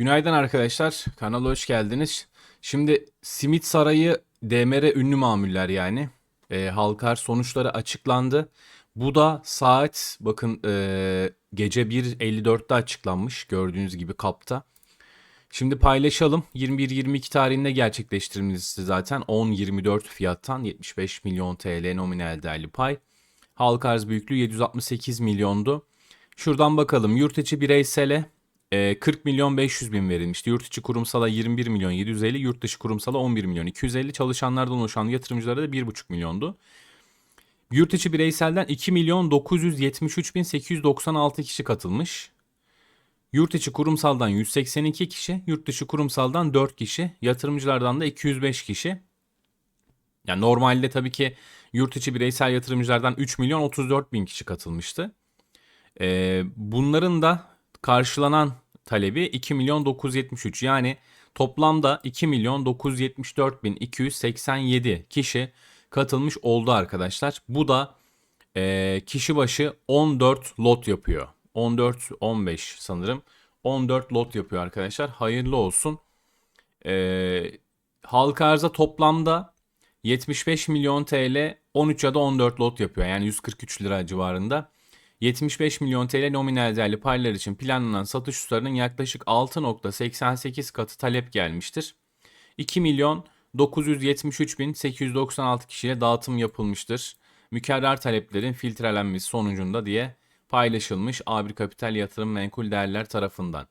Günaydın arkadaşlar. Kanala hoş geldiniz. Şimdi Simit Sarayı DMR ünlü mamuller yani. E, halkar sonuçları açıklandı. Bu da saat bakın e, gece 1.54'te açıklanmış gördüğünüz gibi kapta. Şimdi paylaşalım. 21-22 tarihinde gerçekleştirilmişti zaten. 10-24 fiyattan 75 milyon TL nominal değerli pay. Halk arz büyüklüğü 768 milyondu. Şuradan bakalım. Yurt içi bireysele e, 40 milyon 500 bin verilmişti. Yurt içi kurumsala 21 milyon 750, yurt dışı kurumsala 11 milyon 250, çalışanlardan oluşan yatırımcılara da 1,5 milyondu. Yurt içi bireyselden 2 milyon 973 bin 896 kişi katılmış. Yurt içi kurumsaldan 182 kişi, yurt dışı kurumsaldan 4 kişi, yatırımcılardan da 205 kişi. Yani normalde tabii ki yurt içi bireysel yatırımcılardan 3 milyon 34 bin kişi katılmıştı. Ee, bunların da karşılanan talebi 2 milyon 973 yani toplamda 2 milyon 974 bin 287 kişi katılmış oldu arkadaşlar. Bu da e, kişi başı 14 lot yapıyor. 14-15 sanırım. 14 lot yapıyor arkadaşlar. Hayırlı olsun. E, halka arza toplamda 75 milyon TL 13 ya da 14 lot yapıyor. Yani 143 lira civarında. 75 milyon TL nominal değerli paylar için planlanan satış tutarının yaklaşık 6.88 katı talep gelmiştir. 2 milyon 973 bin 896 kişiye dağıtım yapılmıştır. Mükerrer taleplerin filtrelenmesi sonucunda diye paylaşılmış A1 Kapital Yatırım Menkul Değerler tarafından.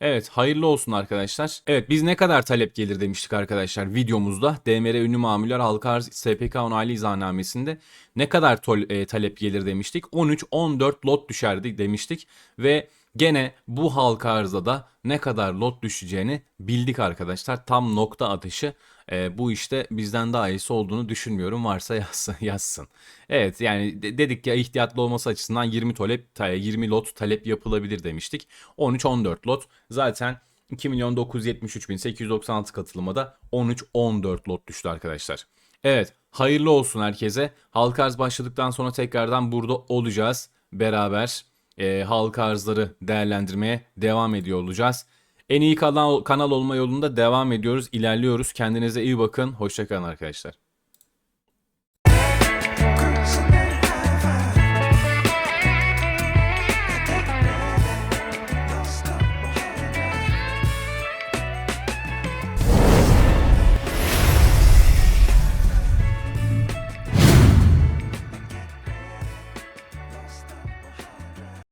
Evet hayırlı olsun arkadaşlar. Evet biz ne kadar talep gelir demiştik arkadaşlar videomuzda. DMR ünlü mamuller halka arz SPK onaylı izahnamesinde ne kadar tol- e, talep gelir demiştik. 13-14 lot düşerdi demiştik ve gene bu halka arzda da ne kadar lot düşeceğini bildik arkadaşlar. Tam nokta atışı e, bu işte bizden daha iyisi olduğunu düşünmüyorum. Varsa yazsın. yazsın. Evet yani de- dedik ya ihtiyatlı olması açısından 20 talep 20 lot talep yapılabilir demiştik. 13-14 lot zaten 2 milyon 973 bin 896 katılımada 13-14 lot düştü arkadaşlar. Evet hayırlı olsun herkese. Halka arz başladıktan sonra tekrardan burada olacağız. Beraber e, halka arzları değerlendirmeye devam ediyor olacağız. En iyi kanal, kanal olma yolunda devam ediyoruz, ilerliyoruz. Kendinize iyi bakın. Hoşçakalın arkadaşlar.